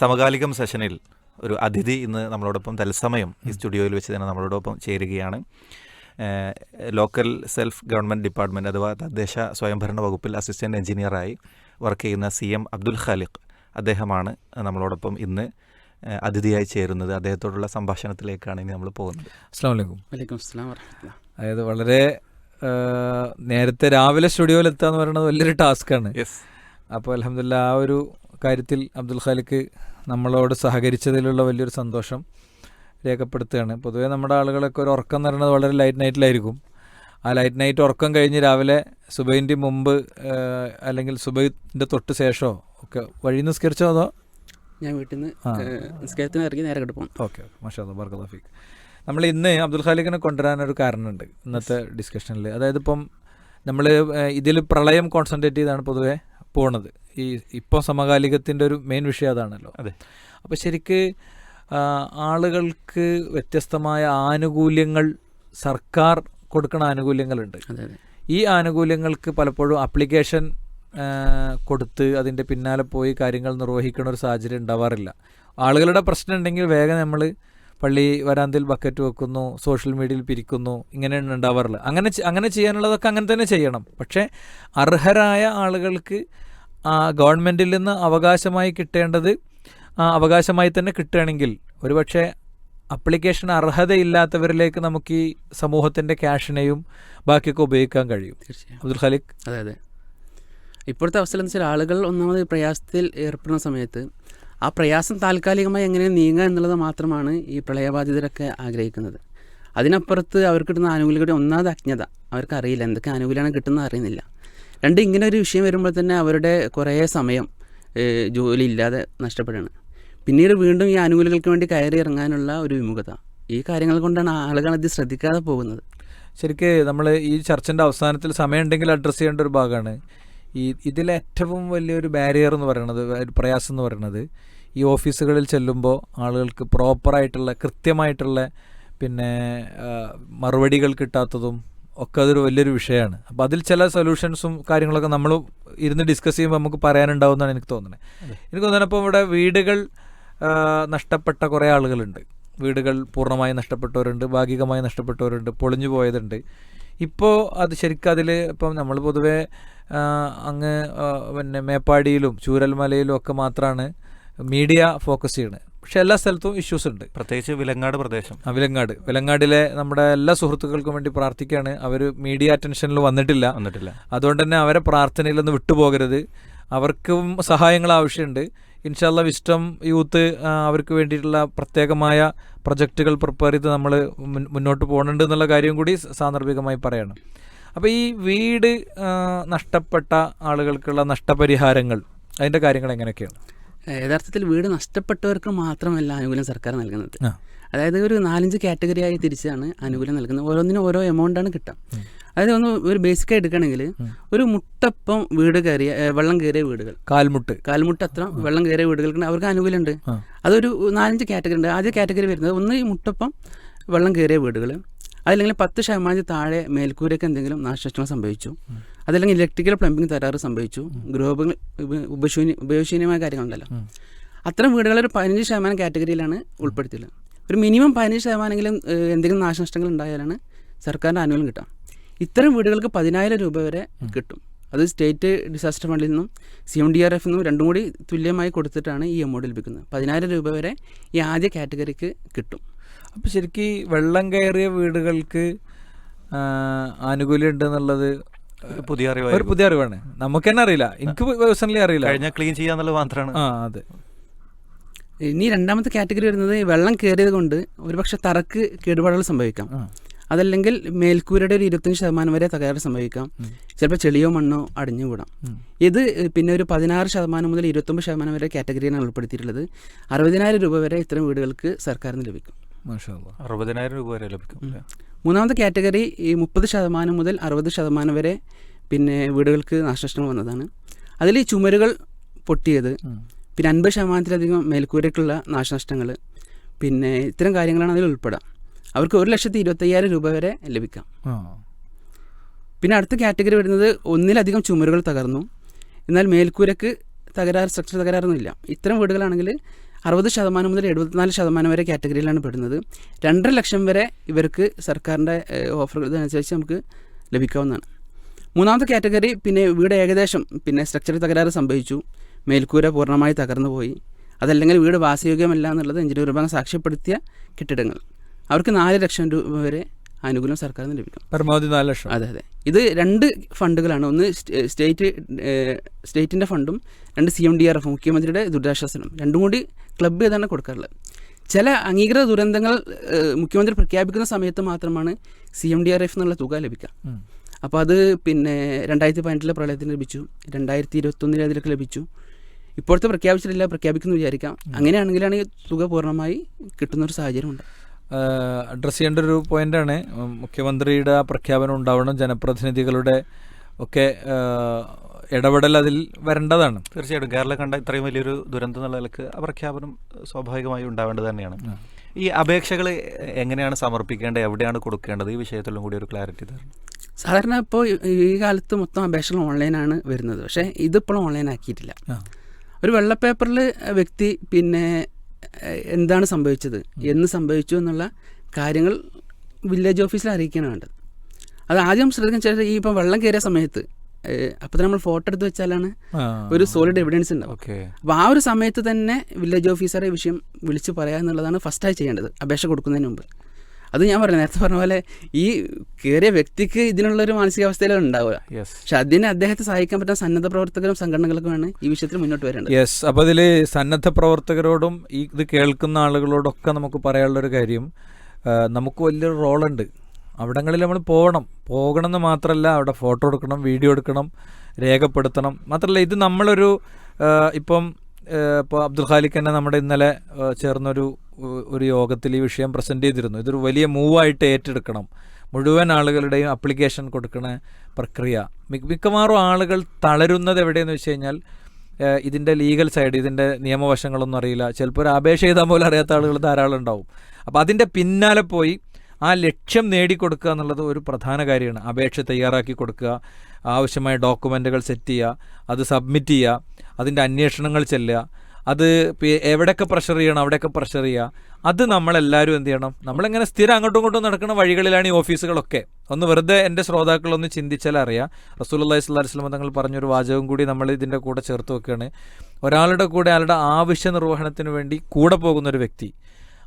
സമകാലികം സെഷനിൽ ഒരു അതിഥി ഇന്ന് നമ്മളോടൊപ്പം തത്സമയം ഈ സ്റ്റുഡിയോയിൽ വെച്ച് തന്നെ നമ്മളോടൊപ്പം ചേരുകയാണ്. ലോക്കൽ സെൽഫ് ഗവൺമെന്റ് ഡിപ്പാർട്ട്മെന്റ് അഥവാ തദ്ദേശ സ്വയംഭരണ വകുപ്പിൽ അസിസ്റ്റന്റ് എഞ്ചിനീയറായി വർക്ക് ചെയ്യുന്ന സി എം അബ്ദുൽ ഖാലിഖ് അദ്ദേഹമാണ് നമ്മളോടൊപ്പം ഇന്ന് അതിഥിയായി ചേരുന്നത്. അദ്ദേഹത്തോടുള്ള സംഭാഷണത്തിലേക്കാണ് ഇനി നമ്മൾ പോകുന്നത്. അസ്സാം വലൈക്കും വലൈക്കും അസ്സാം അതായത് വളരെ നേരത്തെ രാവിലെ സ്റ്റുഡിയോയിൽ എത്തുക എന്ന് പറയുന്നത് വലിയൊരു ടാസ്ക്കാണ്. യെസ് അപ്പോൾ അലഹമില്ല ആ ഒരു കാര്യത്തിൽ അബ്ദുൽ ഖാലിക്ക് നമ്മളോട് സഹകരിച്ചതിലുള്ള വലിയൊരു സന്തോഷം രേഖപ്പെടുത്തുകയാണ്. പൊതുവേ നമ്മുടെ ആളുകളൊക്കെ ഒരു ഉറക്കം എന്ന് പറയുന്നത് വളരെ ലൈറ്റ് നൈറ്റിലായിരിക്കും ആ ലൈറ്റ് നൈറ്റ് ഉറക്കം കഴിഞ്ഞ് രാവിലെ സുബൈന്റെ മുമ്പ് അല്ലെങ്കിൽ സുബൈന്റെ തൊട്ട് ശേഷമോ ഒക്കെ വഴി നിസ്കരിച്ചോ അതോ? ഞാൻ വീട്ടിൽ നിന്ന്. നിസ്കാരത്തിന് ഇറങ്ങി നേരെ കിട്ടും ഓക്കെ മാഷാ ബർക്കദാഫിക്ക് നമ്മൾ ഇന്ന് അബ്ദുൽ ഖാലിഖിനെ കൊണ്ടുവരാനൊരു കാരണമുണ്ട് ഇന്നത്തെ ഡിസ്കഷനിൽ അതായത് ഇപ്പം നമ്മൾ ഇതിൽ പ്രളയം കോൺസെൻട്രേറ്റ് ചെയ്താണ് പൊതുവേ പോണത്. ഈ ഇപ്പോൾ സമകാലികത്തിന്റെ ഒരു മെയിൻ വിഷയം അതാണല്ലോ. അതെ. അപ്പോൾ ശരിക്ക് ആളുകൾക്ക് വ്യത്യസ്തമായ ആനുകൂല്യങ്ങൾ സർക്കാർ കൊടുക്കുന്ന ആനുകൂല്യങ്ങളുണ്ട്. ഈ ആനുകൂല്യങ്ങൾക്ക് പലപ്പോഴും അപ്ലിക്കേഷൻ കൊടുത്ത് അതിന്റെ പിന്നാലെ പോയി കാര്യങ്ങൾ നിർവഹിക്കുന്ന ഒരു സാഹചര്യം ഉണ്ടാവാറില്ല. ആളുകളുടെ പ്രശ്നം ഉണ്ടെങ്കിൽ വേഗം നമ്മൾ പള്ളി വരാന്തിൽ ബക്കറ്റ് വെക്കുന്നു സോഷ്യൽ മീഡിയയിൽ പിരിക്കുന്നു ഇങ്ങനെയാണ് ഉണ്ടാവാറില്ല അങ്ങനെ അങ്ങനെ ചെയ്യാനുള്ളതൊക്കെ അങ്ങനെ തന്നെ ചെയ്യണം. പക്ഷേ അർഹരായ ആളുകൾക്ക് ഗവൺമെന്റിൽ നിന്ന് അവകാശമായി കിട്ടേണ്ടത് അവകാശമായി തന്നെ കിട്ടുകയാണെങ്കിൽ ഒരുപക്ഷെ അപ്ലിക്കേഷൻ അർഹതയില്ലാത്തവരിലേക്ക് നമുക്ക് ഈ സമൂഹത്തിന്റെ ക്യാഷിനെയും ബാക്കിയൊക്കെ ഉപയോഗിക്കാൻ കഴിയും. അബ്ദുൽ ഖാലിഖ് അതെ അതെ. ഇപ്പോഴത്തെ അവസ്ഥ എന്ന് വെച്ചാൽ ആളുകൾ ഒന്നാമത് പ്രയാസത്തിൽ ഏർപ്പെടുന്ന സമയത്ത് ആ പ്രയാസം താൽക്കാലികമായി എങ്ങനെ നീങ്ങുക എന്നുള്ളത് മാത്രമാണ് ഈ പ്രളയബാധിതരൊക്കെ ആഗ്രഹിക്കുന്നത്. അതിനപ്പുറത്ത് അവർക്ക് കിട്ടുന്ന ആനുകൂല്യങ്ങളുടെ ഒന്നാമത് അജ്ഞത. അവർക്കറിയില്ല എന്തൊക്കെ ആനുകൂല്യമാണ് കിട്ടുന്നത് അറിയുന്നില്ല. രണ്ട് ഇങ്ങനെ ഒരു വിഷയം വരുമ്പോൾ തന്നെ അവരുടെ കുറേ സമയം ജോലി ഇല്ലാതെ നഷ്ടപ്പെടുകയാണ്. പിന്നീട് വീണ്ടും ഈ ആനുകൂല്യങ്ങൾക്ക് വേണ്ടി കയറി ഇറങ്ങാനുള്ള ഒരു വിമുഖത. ഈ കാര്യങ്ങൾ കൊണ്ടാണ് ആളുകൾ അത് ശ്രദ്ധിക്കാതെ പോകുന്നത്. ശരിക്ക് നമ്മൾ ഈ ചർച്ചന്റെ അവസാനത്തിൽ സമയമുണ്ടെങ്കിൽ അഡ്രസ്സ് ചെയ്യേണ്ട ഒരു ഭാഗമാണ്. ഈ ഇതിലേറ്റവും വലിയൊരു ബാരിയർ എന്ന് പറയുന്നത് പ്രയാസം എന്ന് പറയുന്നത് ഈ ഓഫീസുകളിൽ ചെല്ലുമ്പോൾ ആളുകൾക്ക് പ്രോപ്പറായിട്ടുള്ള കൃത്യമായിട്ടുള്ള പിന്നെ മറുപടികൾ കിട്ടാത്തതും ഒക്കെ അതൊരു വലിയൊരു വിഷയമാണ്. അപ്പോൾ അതിൽ ചില സൊല്യൂഷൻസും കാര്യങ്ങളൊക്കെ നമ്മൾ ഇരുന്ന് ഡിസ്കസ് ചെയ്യുമ്പോൾ നമുക്ക് പറയാനുണ്ടാവുമെന്നാണ് എനിക്ക് തോന്നുന്നത്. എനിക്ക് തോന്നുന്നത് ഇപ്പോൾ ഇവിടെ വീടുകൾ നഷ്ടപ്പെട്ട കുറേ ആളുകളുണ്ട്. വീടുകൾ പൂർണമായി നഷ്ടപ്പെട്ടവരുണ്ട് ഭാഗികമായി നഷ്ടപ്പെട്ടവരുണ്ട് പൊളിഞ്ഞു പോയതുണ്ട്. ഇപ്പോൾ അത് ശരിക്കും അതിൽ ഇപ്പം നമ്മൾ പൊതുവേ അങ്ങ് പിന്നെ മേപ്പാടിയിലും ചൂരൽമലയിലും ഒക്കെ മാത്രമാണ് മീഡിയ ഫോക്കസ് ചെയ്യുന്നത് പക്ഷെ എല്ലാ സ്ഥലത്തും ഇഷ്യൂസ് ഉണ്ട്. പ്രത്യേകിച്ച് വിലങ്ങാട് പ്രദേശം. ആ, വിലങ്ങാട്. വിലങ്ങാടിലെ നമ്മുടെ എല്ലാ സുഹൃത്തുക്കൾക്കും വേണ്ടി പ്രാർത്ഥിക്കുകയാണ്. അവർ മീഡിയ അറ്റൻഷനിൽ വന്നിട്ടില്ല. വന്നിട്ടില്ല. അതുകൊണ്ട് തന്നെ അവരെ പ്രാർത്ഥനയിൽ ഒന്ന് വിട്ടുപോകരുത്. അവർക്കും സഹായങ്ങൾ ആവശ്യമുണ്ട്. ഇൻഷാല്ല വിസ്റ്റം യൂത്ത് അവർക്ക് വേണ്ടിയിട്ടുള്ള പ്രത്യേകമായ പ്രൊജക്റ്റുകൾ പ്രിപ്പയർ ചെയ്ത് നമ്മൾ മുന്നോട്ട് പോകുന്നുണ്ട് എന്നുള്ള കാര്യം കൂടി സാന്ദർഭികമായി പറയണം. അപ്പോൾ ഈ വീട് നഷ്ടപ്പെട്ട ആളുകൾക്കുള്ള നഷ്ടപരിഹാരങ്ങൾ അതിന്റെ കാര്യങ്ങൾ എങ്ങനെയൊക്കെയാണ്? യഥാർത്ഥത്തിൽ വീട് നഷ്ടപ്പെട്ടവർക്ക് മാത്രമല്ല ആനുകൂല്യം സർക്കാർ നൽകുന്നത്. അതായത് ഒരു നാലഞ്ച് കാറ്റഗറിയായി തിരിച്ചാണ് ആനുകൂല്യം നൽകുന്നത്. ഓരോന്നിനും ഓരോ എമൗണ്ടാണ് കിട്ടുക അതായത് ഒന്ന് ഒരു ബേസിക് എടുക്കുകയാണെങ്കിൽ ഒരു മുട്ടപ്പം വീട് കയറിയ വെള്ളം കയറിയ വീടുകൾ. കാൽമുട്ട്. കാൽമുട്ട് അത്ര വെള്ളം കയറിയ വീടുകൾക്ക് അവർക്ക് ആനുകൂല്യം ഉണ്ട് അതൊരു നാലഞ്ച് കാറ്റഗറി ഉണ്ട്. ആദ്യ കാറ്റഗറി വരുന്നത് ഒന്ന് ഈ മുട്ടപ്പം വെള്ളം കയറിയ വീടുകൾ. അതല്ലെങ്കിൽ പത്ത് ശതമാനത്തിൽ താഴെ മേൽക്കൂരയ്ക്ക് എന്തെങ്കിലും നാശനഷ്ടങ്ങൾ സംഭവിച്ചു. അതല്ലെങ്കിൽ ഇലക്ട്രിക്കൽ പ്ലംബിംഗ് തകരാറ് സംഭവിച്ചു. ഗൃഹോപകരണ ഉപശൂന്യ ഉപയോഗശൂന്യമായ കാര്യങ്ങളുണ്ടല്ലോ. അത്തരം വീടുകൾ ഒരു പതിനഞ്ച് ശതമാനം കാറ്റഗറിയിലാണ് ഉൾപ്പെടുത്തിയിട്ടുള്ളത് ഒരു മിനിമം പതിനഞ്ച് ശതമാനമെങ്കിലും എന്തെങ്കിലും നാശനഷ്ടങ്ങൾ ഉണ്ടായാലാണ് സർക്കാരിന്റെ ആനുകൂല്യം കിട്ടുക. ഇത്തരം വീടുകൾക്ക് പതിനായിരം രൂപ വരെ കിട്ടും. അത് സ്റ്റേറ്റ് ഡിസാസ്റ്റർ ഫണ്ടിൽ നിന്നും C M D R F നിന്നും രണ്ടും കൂടി തുല്യമായി കൊടുത്തിട്ടാണ് ഈ എമൗണ്ട് ലഭിക്കുന്നത്. പതിനായിരം രൂപ വരെ ഈ ആദ്യ കാറ്റഗറിക്ക് കിട്ടും. അപ്പോൾ ശരിക്കും വെള്ളം കയറിയ വീടുകൾക്ക് ആനുകൂല്യം ഉണ്ടെന്നുള്ളത് ഒരു അറിവാണ് ഒരു പുതിയ അറിവാണ്. നമുക്ക് തന്നെ അറിയില്ല. എനിക്ക് പേഴ്സണലി അറിയില്ല. കഴിഞ്ഞ ക്ലീൻ ചെയ്യാന്നുള്ളത് മാത്രമാണ് ആ അതെ. ഇനി രണ്ടാമത്തെ കാറ്റഗറി വരുന്നത് വെള്ളം കയറിയത് കൊണ്ട് ഒരുപക്ഷെ തറക്ക് കേടുപാടുകൾ സംഭവിക്കാം. അതല്ലെങ്കിൽ മേൽക്കൂരയുടെ ഒരു ഇരുപത്തഞ്ച് ശതമാനം വരെ തകരാറ് സംഭവിക്കാം. ചിലപ്പോൾ ചെളിയോ മണ്ണോ അടിഞ്ഞു കൂടാം ഇത് പിന്നെ ഒരു പതിനാറ് ശതമാനം മുതൽ ഇരുപത്തൊമ്പത് ശതമാനം വരെ കാറ്റഗറിയാണ് ഉൾപ്പെടുത്തിയിട്ടുള്ളത് അറുപതിനായിരം രൂപ വരെ ഇത്തരം വീടുകൾക്ക് സർക്കാരിന് ലഭിക്കും. അറുപതിനായിരം രൂപ വരെ ലഭിക്കും മൂന്നാമത്തെ കാറ്റഗറി ഈ മുപ്പത് ശതമാനം മുതൽ അറുപത് ശതമാനം വരെ പിന്നെ വീടുകൾക്ക് നാശനഷ്ടങ്ങൾ വന്നതാണ്. അതിൽ ഈ ചുമരുകൾ പൊട്ടിയത്. പിന്നെ അൻപത് ശതമാനത്തിലധികം മേൽക്കൂരയ്ക്കുള്ള നാശനഷ്ടങ്ങൾ പിന്നെ ഇത്തരം കാര്യങ്ങളാണ് അതിൽ ഉൾപ്പെടാം അവർക്ക് ഒരു ലക്ഷത്തി ഇരുപത്തയ്യായിരം രൂപ വരെ ലഭിക്കാം. പിന്നെ അടുത്ത കാറ്റഗറി വരുന്നത് ഒന്നിലധികം ചുമരുകൾ തകർന്നു. എന്നാൽ മേൽക്കൂരക്ക് തകരാറ് സ്ട്രക്ചർ തകരാറൊന്നുമില്ല. ഇത്തരം വീടുകളാണെങ്കിൽ അറുപത് ശതമാനം മുതൽ എഴുപത്തിനാല് ശതമാനം വരെ കാറ്റഗറിയിലാണ് പെടുന്നത്. രണ്ടര ലക്ഷം വരെ ഇവർക്ക് സർക്കാരിന്റെ ഓഫറുകൾ ഇതനുസരിച്ച് നമുക്ക് ലഭിക്കാവുന്നതാണ്. മൂന്നാമത്തെ കാറ്റഗറി പിന്നെ വീട് ഏകദേശം പിന്നെ സ്ട്രക്ചർ തകരാറ് സംഭവിച്ചു. മേൽക്കൂര പൂർണമായി തകർന്നു പോയി. അതല്ലെങ്കിൽ വീട് വാസയോഗ്യമല്ല എന്നുള്ളത് എഞ്ചിനീയർ വിഭാഗം സാക്ഷ്യപ്പെടുത്തിയ കെട്ടിടങ്ങൾ. അവർക്ക് നാല് ലക്ഷം രൂപ വരെ ആനുകൂല്യം സർക്കാരിൽ നിന്ന് ലഭിക്കും. പരമാവധി നാല് ലക്ഷം. അതെ അതെ. ഇത് രണ്ട് ഫണ്ടുകളാണ്. ഒന്ന് സ്റ്റേറ്റ് സ്റ്റേറ്റിന്റെ ഫണ്ടും രണ്ട് C M D R F മുഖ്യമന്ത്രിയുടെ ദുരിതാശ്വാസനം. രണ്ടും കൂടി ക്ലബ്ബ് ചെയ്താണ് കൊടുക്കാറുള്ളത്. ചില അംഗീകൃത ദുരന്തങ്ങൾ മുഖ്യമന്ത്രി പ്രഖ്യാപിക്കുന്ന സമയത്ത് മാത്രമാണ് C M D R F എന്നുള്ള തുക ലഭിക്കുക. അപ്പോൾ അത് പിന്നെ രണ്ടായിരത്തി പതിനെട്ടിലെ പ്രളയത്തിന് ലഭിച്ചു. രണ്ടായിരത്തി ഇരുപത്തൊന്നിൽ അതിലൊക്കെ ലഭിച്ചു. ഇപ്പോഴത്തെ പ്രഖ്യാപിച്ചിട്ടില്ല പ്രഖ്യാപിക്കുന്നു വിചാരിക്കാം. അങ്ങനെയാണെങ്കിലാണ് ഈ തുക പൂർണമായി കിട്ടുന്നൊരു സാഹചര്യം ഉണ്ട് അഡ്രസ്സ് ചെയ്യേണ്ട ഒരു പോയിന്റാണ് മുഖ്യമന്ത്രിയുടെ ആ പ്രഖ്യാപനം ഉണ്ടാവണം. ജനപ്രതിനിധികളുടെ ഒക്കെ ഇടപെടൽ അതിൽ വരേണ്ടതാണ്. തീർച്ചയായിട്ടും. കേരളം കണ്ട ഇത്രയും വലിയൊരു ദുരന്തം എന്നുള്ള നിലയ്ക്ക് ആ പ്രഖ്യാപനം സ്വാഭാവികമായി ഉണ്ടാവേണ്ടത് തന്നെയാണ്. ഈ അപേക്ഷകൾ എങ്ങനെയാണ് സമർപ്പിക്കേണ്ടത്? എവിടെയാണ് കൊടുക്കേണ്ടത്? ഈ വിഷയത്തിലും കൂടി ഒരു ക്ലാരിറ്റി തരണം. സാധാരണ ഇപ്പോൾ ഈ കാലത്ത് മൊത്തം അപേക്ഷകൾ ഓൺലൈനാണ് വരുന്നത്. പക്ഷേ ഇതിപ്പോഴും ഓൺലൈൻ ആക്കിയിട്ടില്ല. ഒരു വെള്ള പേപ്പറിൽ വ്യക്തി പിന്നെ എന്താണ് സംഭവിച്ചത്? എന്ന് സംഭവിച്ചു എന്നുള്ള കാര്യങ്ങൾ വില്ലേജ് ഓഫീസിൽ അറിയിക്കുകയാണ് വേണ്ടത്. അത് ആദ്യം ശ്രദ്ധിക്കാൻ വെച്ചാൽ ഈ ഇപ്പം വെള്ളം കയറിയ സമയത്ത് അപ്പോൾ നമ്മൾ ഫോട്ടോ എടുത്ത് വെച്ചാലാണ് ഒരു സോളിഡ് എവിഡൻസ് ഉണ്ടാവും ഓക്കെ. അപ്പോൾ ആ ഒരു സമയത്ത് തന്നെ വില്ലേജ് ഓഫീസറെ വിഷയം വിളിച്ചു പറയാന്നുള്ളതാണ് ഫസ്റ്റായി ചെയ്യേണ്ടത് അപേക്ഷ കൊടുക്കുന്നതിന് മുമ്പ്. അത് ഞാൻ പറഞ്ഞു നേരത്തെ പറഞ്ഞ പോലെ ഈ കയറിയ വ്യക്തിക്ക് ഇതിനുള്ള ഒരു മാനസികാവസ്ഥയിലും ഉണ്ടാവുക. പക്ഷെ അതിനെ അദ്ദേഹത്തെ സഹായിക്കാൻ പറ്റുന്ന സന്നദ്ധ പ്രവർത്തകരും സംഘടനകൾക്കുമാണ് ഈ വിഷയത്തിൽ മുന്നോട്ട് വരേണ്ടത്. യെസ് അപ്പോൾ ഇതിൽ സന്നദ്ധ പ്രവർത്തകരോടും ഈ ഇത് കേൾക്കുന്ന ആളുകളോടൊക്കെ നമുക്ക് പറയാനുള്ളൊരു കാര്യം നമുക്ക് വലിയൊരു റോളുണ്ട്. അവിടങ്ങളിൽ നമ്മൾ പോകണം. പോകണം എന്ന് മാത്രമല്ല അവിടെ ഫോട്ടോ എടുക്കണം വീഡിയോ എടുക്കണം രേഖപ്പെടുത്തണം. മാത്രമല്ല ഇത് നമ്മളൊരു ഇപ്പം ഇപ്പോൾ അബ്ദുൽ ഖാലിഖ് തന്നെ നമ്മുടെ ഇന്നലെ ചേർന്നൊരു ഒരു യോഗത്തിൽ ഈ വിഷയം പ്രസന്റ് ചെയ്തിരുന്നു. ഇതൊരു വലിയ മൂവായിട്ട് ഏറ്റെടുക്കണം. മുഴുവൻ ആളുകളുടെയും അപ്ലിക്കേഷൻ കൊടുക്കുന്ന പ്രക്രിയ. മിക്ക- മിക്കവാറും ആളുകൾ തളരുന്നത് എവിടെയെന്ന് വെച്ച് കഴിഞ്ഞാൽ ഇതിന്റെ ലീഗൽ സൈഡ് ഇതിന്റെ നിയമവശങ്ങളൊന്നും അറിയില്ല. ചിലപ്പോൾ ഒരു അപേക്ഷ ചെയ്താൽ പോലും അറിയാത്ത ആളുകൾ ധാരാളം ഉണ്ടാവും. അപ്പോൾ അതിന്റെ പിന്നാലെ പോയി ആ ലക്ഷ്യം നേടിക്കൊടുക്കുക എന്നുള്ളത് ഒരു പ്രധാന കാര്യമാണ്. അപേക്ഷ തയ്യാറാക്കി കൊടുക്കുക ആവശ്യമായ ഡോക്യുമെന്റുകൾ സെറ്റ് ചെയ്യുക അത് സബ്മിറ്റ് ചെയ്യുക അതിന്റെ അന്വേഷണങ്ങൾ ചെല്ലുക അത് എവിടെയൊക്കെ പ്രഷർ ചെയ്യണം അവിടെയൊക്കെ പ്രഷർ ചെയ്യുക. അത് നമ്മളെല്ലാവരും എന്ത് ചെയ്യണം? നമ്മളിങ്ങനെ സ്ഥിരം അങ്ങോട്ടും ഇങ്ങോട്ടും നടക്കുന്ന വഴികളിലാണ് ഈ ഓഫീസുകളൊക്കെ. ഒന്ന് വെറുതെ എന്റെ ശ്രോതാക്കളൊന്ന് ചിന്തിച്ചാൽ അറിയാം. റസൂലുള്ളാഹി സ്വല്ലല്ലാഹി അലൈഹി വസല്ലം തങ്ങൾ പറഞ്ഞൊരു വാചകം കൂടി നമ്മൾ ഇതിന്റെ കൂടെ ചേർത്ത് വെക്കുകയാണ്. ഒരാളുടെ കൂടെ അയാളുടെ ആവശ്യ നിർവഹണത്തിന് വേണ്ടി കൂടെ പോകുന്ന ഒരു വ്യക്തി.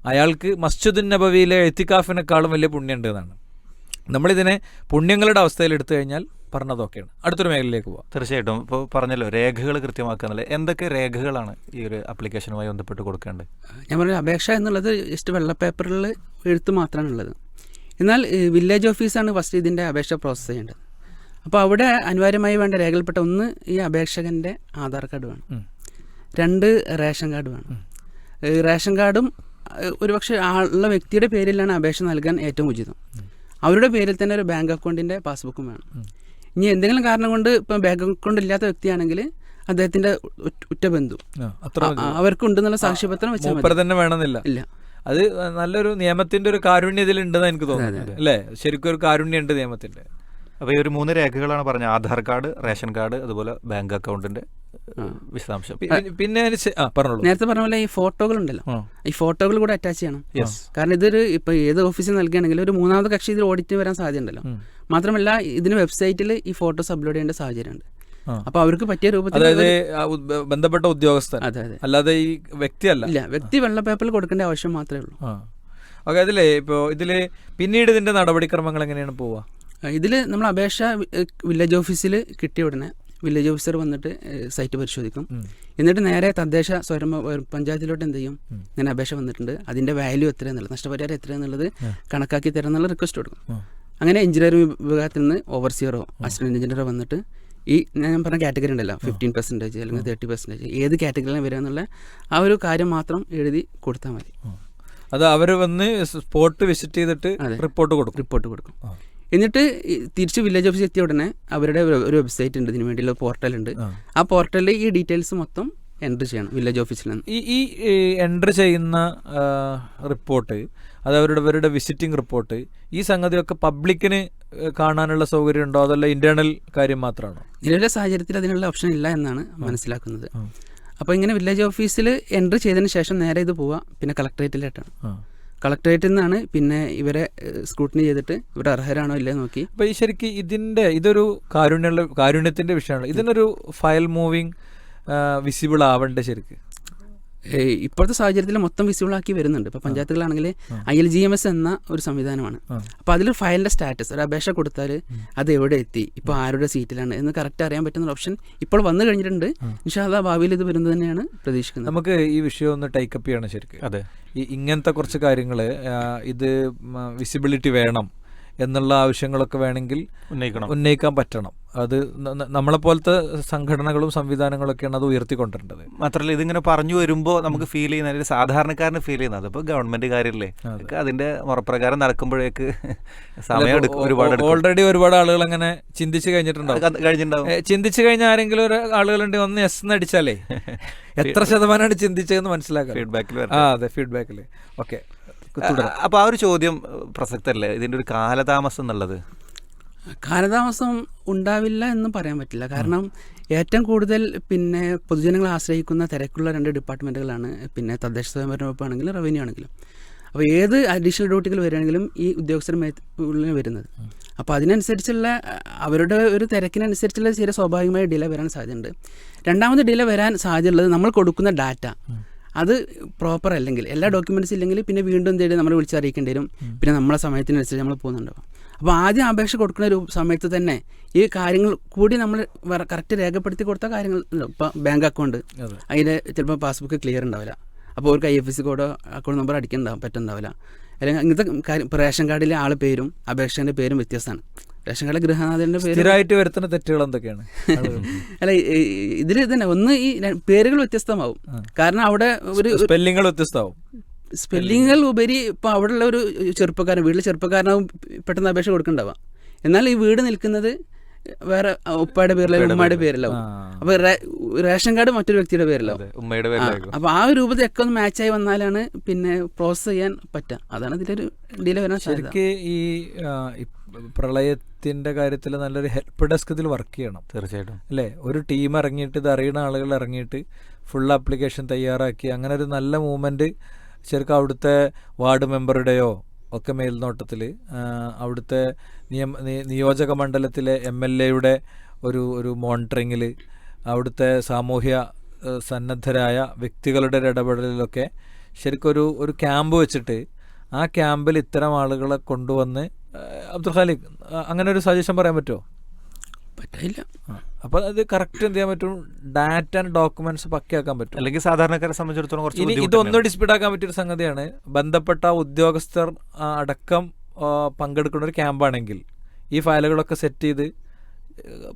അയാൾക്ക് മസ്ജിദുൻ നബവിയിലെ എത്തിക്കാഫിനേക്കാളും വലിയ പുണ്യമുണ്ട് എന്നാണ്. നമ്മളിതിനെ പുണ്യങ്ങളുടെ അവസ്ഥയിൽ എടുത്തു കഴിഞ്ഞാൽ പറഞ്ഞതൊക്കെയാണ്. അടുത്തൊരു മേഖലയിലേക്ക് പോവാം. തീർച്ചയായിട്ടും. ഇപ്പോൾ പറഞ്ഞല്ലോ രേഖകൾ കൃത്യമാക്കുക എന്തൊക്കെ രേഖകളാണ് ഈ ഒരു ആപ്ലിക്കേഷനുമായി ബന്ധപ്പെട്ട് കൊടുക്കേണ്ടത്? ഞാൻ പറഞ്ഞ അപേക്ഷ എന്നുള്ളത് ജസ്റ്റ് വെള്ള പേപ്പറിൽ എഴുത്ത് മാത്രമാണ് ഉള്ളത്. എന്നാൽ വില്ലേജ് ഓഫീസാണ് ഫസ്റ്റ് ഇതിന്റെ അപേക്ഷ പ്രോസസ്സ് ചെയ്യേണ്ടത്. അപ്പോൾ അവിടെ അനിവാര്യമായി വേണ്ട രേഖകൾപ്പെട്ട ഒന്ന് ഈ അപേക്ഷകന്റെ ആധാർ കാർഡ് വേണം. രണ്ട് റേഷൻ കാർഡ് വേണം. ഈ റേഷൻ കാർഡും ഒരുപക്ഷെ ആളുള്ള വ്യക്തിയുടെ പേരിലാണ് അപേക്ഷ നൽകാൻ ഏറ്റവും ഉചിതം. അവരുടെ പേരിൽ തന്നെ ഒരു ബാങ്ക് അക്കൗണ്ടിന്റെ പാസ്ബുക്കും വേണം. ഇനി എന്തെങ്കിലും കാരണം കൊണ്ട് ഇപ്പം ബാങ്ക് അക്കൗണ്ട് ഇല്ലാത്ത വ്യക്തിയാണെങ്കിൽ അദ്ദേഹത്തിന്റെ ഉറ്റ- ബന്ധു. അവർക്കുണ്ടെന്നുള്ള സാക്ഷ്യപത്രം വെച്ചാൽ തന്നെ വേണമെന്നില്ല. ഇല്ല. അത് നല്ലൊരു നിയമത്തിന്റെ ഒരു കാരുണ്യം ഇതിലുണ്ടെന്ന് എനിക്ക് തോന്നുന്നു അല്ലേ? ശരിക്കും ഒരു കാരുണ്യം ഉണ്ട് നിയമത്തിന്റെ. അപ്പോൾ ഈ ഒരു മൂന്ന് രേഖകളാണ് പറഞ്ഞത്. ആധാർ കാർഡ് റേഷൻ കാർഡ് അതുപോലെ ബാങ്ക് അക്കൗണ്ടിന്റെ വിശദാംശം. പിന്നെ പറഞ്ഞോളൂ. നേരത്തെ പറഞ്ഞ പോലെ ഈ ഫോട്ടോകൾ ഉണ്ടല്ലോ ഈ ഫോട്ടോകൾ കൂടെ അറ്റാച്ച് ചെയ്യണം. കാരണം ഇതൊരു ഇപ്പൊ ഏത് ഓഫീസിൽ നൽകുകയാണെങ്കിലും ഒരു മൂന്നാമത്തെ കക്ഷി ഇതിൽ ഓഡിറ്റ് വരാൻ സാധ്യതയുണ്ടല്ലോ. മാത്രമല്ല ഇതിന് വെബ്സൈറ്റിൽ ഈ ഫോട്ടോസ് അപ്ലോഡ് ചെയ്യേണ്ട സാഹചര്യമുണ്ട്. അപ്പൊ അവർക്ക് പറ്റിയ രൂപത്തിൽ അതായത് ബന്ധപ്പെട്ട ഉദ്യോഗസ്ഥൻ. അല്ലാതെ ഈ വ്യക്തിയല്ല. ഇല്ല വ്യക്തി വെള്ള പേപ്പറിൽ കൊടുക്കേണ്ട ആവശ്യം മാത്രമേ ഉള്ളൂ. ഓക്കെ അതിലേ ഇപ്പോൾ ഇതിൽ പിന്നീട് ഇതിന്റെ നടപടിക്രമങ്ങൾ എങ്ങനെയാണ് പോവുക ഇതിൽ നമ്മൾ അപേക്ഷ വില്ലേജ് ഓഫീസിൽ കിട്ടിയ ഉടനെ വില്ലേജ് ഓഫീസർ വന്നിട്ട് സൈറ്റ് പരിശോധിക്കും. എന്നിട്ട് നേരെ തദ്ദേശ സ്വയം പഞ്ചായത്തിലോട്ട് എന്ത് ചെയ്യും. ഇങ്ങനെ അപേക്ഷ വന്നിട്ടുണ്ട്. അതിന്റെ വാല്യൂ എത്ര എന്നുള്ളത് നഷ്ടപരിഹാരം എത്ര എന്നുള്ളത് കണക്കാക്കി തരാന്നുള്ള റിക്വസ്റ്റ് കൊടുക്കും. അങ്ങനെ എഞ്ചിനീയറിംഗ് വിഭാഗത്തിൽ നിന്ന് ഓവർസിയറോ അസിസ്റ്റന്റ് എഞ്ചിനീയറോ വന്നിട്ട് ഈ ഞാൻ പറഞ്ഞ കാറ്റഗറി ഉണ്ടല്ലോ ഫിഫ്റ്റീൻ പെർസെന്റേജ് അല്ലെങ്കിൽ തേർട്ടി പെർസെന്റേജ് ഏത് കാറ്റഗറിയിലാണ് വരിക എന്നുള്ള ആ ഒരു കാര്യം മാത്രം എഴുതി കൊടുത്താൽ മതി. അത് അവർ വന്ന് സ്പോട്ട് വിസിറ്റ് ചെയ്തിട്ട് റിപ്പോർട്ട് കൊടുക്കും. റിപ്പോർട്ട് കൊടുക്കും. എന്നിട്ട് തിരിച്ച് വില്ലേജ് ഓഫീസ് എത്തിയ ഉടനെ അവരുടെ ഒരു- വെബ്സൈറ്റ് ഉണ്ട് ഇതിന് വേണ്ടിയുള്ള പോർട്ടൽ ഉണ്ട്. ആ. പോർട്ടലിൽ ഈ ഡീറ്റെയിൽസ് മൊത്തം എൻട്രി ചെയ്യണം വില്ലേജ് ഓഫീസിൽ നിന്ന്. ഈ ഈ എൻട്രി ചെയ്യുന്ന റിപ്പോർട്ട് അത് അവരുടെ അവരുടെ വിസിറ്റിംഗ് റിപ്പോർട്ട് ഈ സംഗതിയൊക്കെ പബ്ലിക്കിന് കാണാനുള്ള സൗകര്യം ഉണ്ടോ? അതല്ല ഇന്റേണൽ കാര്യം മാത്രമാണോ നിലവിലെ സാഹചര്യത്തിൽ അതിനുള്ള ഓപ്ഷൻ ഇല്ല എന്നാണ് മനസ്സിലാക്കുന്നത്. അപ്പോൾ ഇങ്ങനെ വില്ലേജ് ഓഫീസിൽ എൻട്രി ചെയ്തതിന് ശേഷം നേരെ ഇത് പോവുക പിന്നെ കളക്ടറേറ്റിലായിട്ടാണ്. കളക്ടറേറ്റിൽ നിന്നാണ് പിന്നെ ഇവരെ സ്ക്രൂട്ടിനി ചെയ്തിട്ട് ഇവർ അർഹരാണോ ഇല്ലേ നോക്കി. അപ്പൊ ഈ ശരിക്കും ഇതിന്റെ ഇതൊരു കാരുണ്യ കാരുണ്യത്തിന്റെ വിഷയമാണ് ഇതിനൊരു ഫയൽ മൂവിങ് വിസിബിൾ ആവണ്ടേ ശരിക്ക്? ഇപ്പോഴത്തെ സാഹചര്യത്തിൽ മൊത്തം വിസിബിളാക്കി വരുന്നുണ്ട്. ഇപ്പോൾ പഞ്ചായത്തുകളാണെങ്കിൽ I L G M S എന്ന ഒരു സംവിധാനമാണ്. അപ്പോൾ അതിൽ ഫയലിന്റെ സ്റ്റാറ്റസ് ഒരു അപേക്ഷ കൊടുത്താൽ അത് എവിടെ എത്തി? ഇപ്പോൾ ആരുടെ സീറ്റിലാണ് എന്ന് കറക്റ്റ് അറിയാൻ പറ്റുന്ന ഓപ്ഷൻ ഇപ്പോൾ വന്നു കഴിഞ്ഞിട്ടുണ്ട്. നിഷാദ ഭാവിയിൽ ഇത് വരുന്നത് തന്നെയാണ് പ്രതീക്ഷിക്കുന്നത്. നമുക്ക് ഈ വിഷയം ഒന്ന് ടൈക്കപ്പ് ചെയ്യണം ശരിക്കും. അതെ. ഈ ഇങ്ങനത്തെ കുറച്ച് കാര്യങ്ങൾ ഇത് വിസിബിലിറ്റി വേണം എന്നുള്ള ആവശ്യങ്ങളൊക്കെ വേണമെങ്കിൽ ഉന്നയിക്കണം. ഉന്നയിക്കാൻ പറ്റണം. അത് നമ്മളെ പോലത്തെ നമ്മളെപ്പോലത്തെ സംഘടനകളും സംവിധാനങ്ങളൊക്കെയാണ് അത് ഉയർത്തിക്കൊണ്ടിരേണ്ടത് മാത്രമല്ല ഇതിങ്ങനെ പറഞ്ഞു വരുമ്പോൾ നമുക്ക് ഫീൽ ചെയ്യുന്ന ഒരു സാധാരണക്കാരന് ഫീൽ ചെയ്യുന്നത് അതിപ്പോൾ ഗവൺമെന്റ് കാര്യമല്ലേ അതെ. അതിന്റെ മുറപ്രകാരം നടക്കുമ്പോഴേക്ക് സമയം എടുക്കും ഒരുപാട്. ഓൾറെഡി ഒരുപാട് ആളുകൾ അങ്ങനെ ചിന്തിച്ചു കഴിഞ്ഞിട്ടുണ്ടാവും. കഴിഞ്ഞിട്ടുണ്ടാവും. ചിന്തിച്ചു കഴിഞ്ഞ ആരെങ്കിലും ഒരു ആളുകളുണ്ട് ഒന്ന് എസ് എന്ന് അടിച്ചാലേ എത്ര ശതമാനമാണ് ചിന്തിച്ചതെന്ന് മനസ്സിലാക്കാം ഫീഡ്ബാക്കിൽ ആ അതെ ഫീഡ്ബാക്കിൽ ഓക്കെ അപ്പോൾ ആ ഒരു ചോദ്യം പ്രസക്തല്ലേ? ഇതിന്റെ ഒരു കാലതാമസം എന്നുള്ളത്. കാലതാമസം ഉണ്ടാവില്ല എന്ന് പറയാൻ പറ്റില്ല. കാരണം ഏറ്റവും കൂടുതൽ പിന്നെ പൊതുജനങ്ങളെ ആശ്രയിക്കുന്ന തിരക്കുള്ള രണ്ട് ഡിപ്പാർട്ട്മെന്റുകളാണ് പിന്നെ തദ്ദേശ സ്വയംഭരണ വകുപ്പാണെങ്കിലും റവന്യൂ ആണെങ്കിലും. അപ്പോൾ ഏത് അഡീഷണൽ ഡ്യൂട്ടികൾ വരികയാണെങ്കിലും ഈ ഉദ്യോഗസ്ഥർ വരുന്നത്. അപ്പോൾ അതിനനുസരിച്ചുള്ള അവരുടെ ഒരു തിരക്കിനനുസരിച്ചുള്ള ചില സ്വാഭാവികമായ ഡിലേ വരാൻ സാധ്യതയുണ്ട്. രണ്ടാമത് ഡിലേ വരാൻ സാധ്യതയുള്ളത് നമ്മൾ കൊടുക്കുന്ന ഡാറ്റ അത് പ്രോപ്പർ അല്ലെങ്കിൽ എല്ലാ ഡോക്യുമെന്റ്സ് ഇല്ലെങ്കിൽ പിന്നെ വീണ്ടും എന്ത് നമ്മൾ വിളിച്ചറിയിക്കേണ്ടി വരും. പിന്നെ നമ്മളെ സമയത്തിനനുസരിച്ച് നമ്മൾ പോകുന്നുണ്ടാവും. അപ്പോൾ ആദ്യം അപേക്ഷ കൊടുക്കുന്ന ഒരു സമയത്ത് തന്നെ ഈ കാര്യങ്ങൾ കൂടി നമ്മൾ കറക്റ്റ് രേഖപ്പെടുത്തി കൊടുത്ത കാര്യങ്ങൾ ഇപ്പോൾ ബാങ്ക് അക്കൗണ്ട് അതെ. അതിന്റെ ചിലപ്പോൾ പാസ്ബുക്ക് ക്ലിയർ ഉണ്ടാവില്ല. അപ്പോൾ ഒരു ഐ എഫ് എസ് കോഡോ അക്കൗണ്ട് നമ്പർ അടിക്കുന്നുണ്ടാവും പറ്റുന്നുണ്ടാവില്ല അല്ലെങ്കിൽ ഇങ്ങനത്തെ കാര്യം റേഷൻ കാർഡിലെ ആൾ പേരും അപേക്ഷന്റെ പേരും വ്യത്യസ്തമാണ്. റേഷൻ കാർഡിലെ ഗൃഹനാഥന്റെ പേര് സ്ഥിരമായിട്ട് വരുത്തുന്ന തെറ്റുകൾ എന്തൊക്കെയാണ്? അല്ല ഇതിൽ തന്നെ ഒന്ന് ഈ പേരുകൾ വ്യത്യസ്തമാവും. കാരണം അവിടെ ഒരു സ്പെല്ലിങ്ങൾ വ്യത്യസ്തമാവും. സ്പെല്ലിങ്ങുകൾ ഉപരി ഇപ്പോൾ അവിടെയുള്ള ഒരു ചെറുപ്പക്കാരൻ വീട്ടിലെ ചെറുപ്പക്കാരനാവും പെട്ടെന്ന് അപേക്ഷ കൊടുക്കണ്ടാവാം. എന്നാൽ ഈ വീട് നിൽക്കുന്നത് വേറെ ഉപ്പയുടെ പേരിലാവും ഉമ്മയുടെ പേരിലാവും. അപ്പൊ അപ്പോൾ റേഷൻ കാർഡ് മറ്റൊരു വ്യക്തിയുടെ പേരിലാവും. അപ്പൊ ഉമ്മയുടെ ആ, രൂപത്തിൽ അപ്പോൾ ആ മാച്ച് രൂപത്തിലൊക്കെ ഒന്ന് മാച്ചായി വന്നാലാണ് പിന്നെ പ്രോസസ് ചെയ്യാൻ പറ്റുക അതാണ് ഇതിന്റെ ഒരു ഡിലേ വരാൻ ശരിക്കും ഈ പ്രളയത്തിന്റെ കാര്യത്തിൽ നല്ലൊരു ഹെൽപ്പ് ഡെസ്ക് ഇതിൽ വർക്ക് ചെയ്യണം. തീർച്ചയായിട്ടും. അല്ലേ? ഒരു ടീം ഇറങ്ങിയിട്ട് ഇത് അറിയുന്ന ആളുകൾ ഇറങ്ങിയിട്ട് ഫുൾ ആപ്ലിക്കേഷൻ തയ്യാറാക്കി അങ്ങനെ ഒരു നല്ല മൂവ്മെന്റ് ശരിക്കും അവിടുത്തെ വാർഡ് മെമ്പറുടെയോ ഒക്കെ മേൽനോട്ടത്തിൽ അവിടുത്തെ നിയമ നിയോജക മണ്ഡലത്തിലെ എം എൽ എയുടെ ഒരു ഒരു മോണിറ്ററിങ്ങിൽ അവിടുത്തെ സാമൂഹ്യ സന്നദ്ധരായ വ്യക്തികളുടെ ഒരു ഇടപെടലിലൊക്കെ ശരിക്കൊരു ഒരു ക്യാമ്പ് വെച്ചിട്ട് ആ ക്യാമ്പിൽ ഇത്തരം ആളുകളെ കൊണ്ടുവന്ന് അബ്ദുൽ ഖാലിഖ് അങ്ങനെ ഒരു സജഷൻ പറയാൻ പറ്റുമോ പറ്റില്ല. അപ്പൊ അത് കറക്റ്റ് എന്ത് ചെയ്യാൻ പറ്റും? ഡാറ്റ ആൻഡ് ഡോക്യുമെന്റ്സ് പക്കയാക്കാൻ പറ്റും. അല്ലെങ്കിൽ സാധാരണക്കാരെ സംബന്ധിച്ചിടത്തോളം കുറച്ച് ഇനി ഡിസ്പ്യൂട്ട് ആക്കാൻ പറ്റിയ ഒരു സംഗതിയാണ്. ബന്ധപ്പെട്ട ഉദ്യോഗസ്ഥർ അടക്കം പങ്കെടുക്കുന്ന ഒരു ക്യാമ്പാണെങ്കിൽ ഈ ഫയലുകളൊക്കെ സെറ്റ് ചെയ്ത്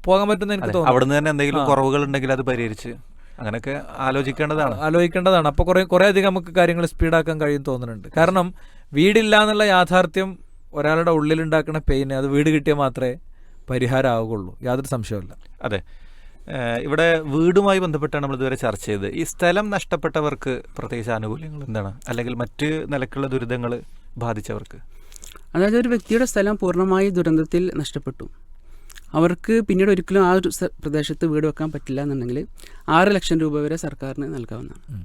പോകാൻ പറ്റുന്ന എനിക്ക് തോന്നുന്നു തോന്നുന്നു. അവിടുന്ന് തന്നെ എന്തെങ്കിലും കുറവുകൾ ഉണ്ടെങ്കിൽ അത് പരിഹരിച്ച് അങ്ങനെയൊക്കെ ആലോചിക്കേണ്ടതാണ്. ആലോചിക്കേണ്ടതാണ്. അപ്പോൾ കുറേ കുറേ അധികം നമുക്ക് കാര്യങ്ങൾ സ്പീഡാക്കാൻ കഴിയും തോന്നുന്നുണ്ട്. കാരണം വീടില്ല എന്നുള്ള യാഥാർത്ഥ്യം ഒരാളുടെ ഉള്ളിലുണ്ടാക്കുന്ന പെയിന് അത് വീട് കിട്ടിയാൽ മാത്രമേ പരിഹാരമാവുകയുള്ളൂ യാതൊരു സംശയമില്ല അതെ. ഇവിടെ വീടുമായി ബന്ധപ്പെട്ടാണ് നമ്മൾ ഇതുവരെ ചർച്ച ചെയ്തത്. ഈ സ്ഥലം നഷ്ടപ്പെട്ടവർക്ക് പ്രത്യേകിച്ച് ആനുകൂല്യങ്ങൾ എന്താണ്? അല്ലെങ്കിൽ മറ്റ് നിലക്കുള്ള ദുരിതങ്ങൾ ബാധിച്ചവർക്ക്? അതായത് ഒരു വ്യക്തിയുടെ സ്ഥലം പൂർണമായി ദുരന്തത്തിൽ നഷ്ടപ്പെട്ടു. അവർക്ക് പിന്നീട് ഒരിക്കലും ആ ഒരു പ്രദേശത്ത് വീട് വെക്കാൻ പറ്റില്ല എന്നുണ്ടെങ്കിൽ ആറ് ലക്ഷം രൂപ വരെ സർക്കാരിന് നൽകാവുന്നതാണ്.